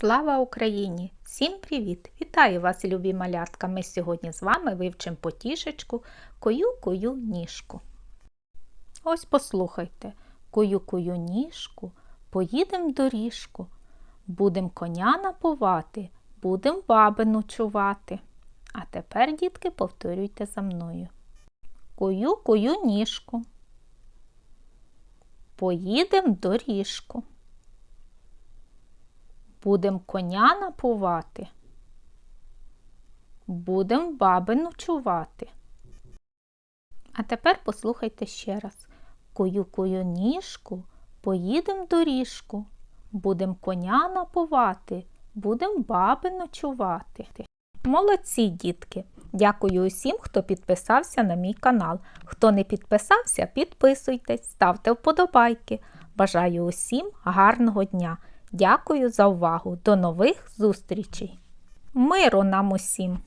Слава Україні! Всім привіт! Вітаю вас, любі малятка! Ми сьогодні з вами вивчимо потішечку кою-кою ніжку. Ось послухайте, кою-кою ніжку, поїдем доріжку, будем коня напувати, будем баби ночувати. А тепер, дітки, повторюйте за мною. Кою-кою ніжку. Поїдем доріжку. Будем коня напувати. Будем баби ночувати. А тепер послухайте ще раз. Кою-кою ніжку, поїдем доріжку. Будем коня напувати, будем баби ночувати. Молодці, дітки! Дякую усім, хто підписався на мій канал. Хто не підписався, підписуйтесь, ставте вподобайки. Бажаю усім гарного дня! Дякую за увагу. До нових зустрічей. Миру нам усім!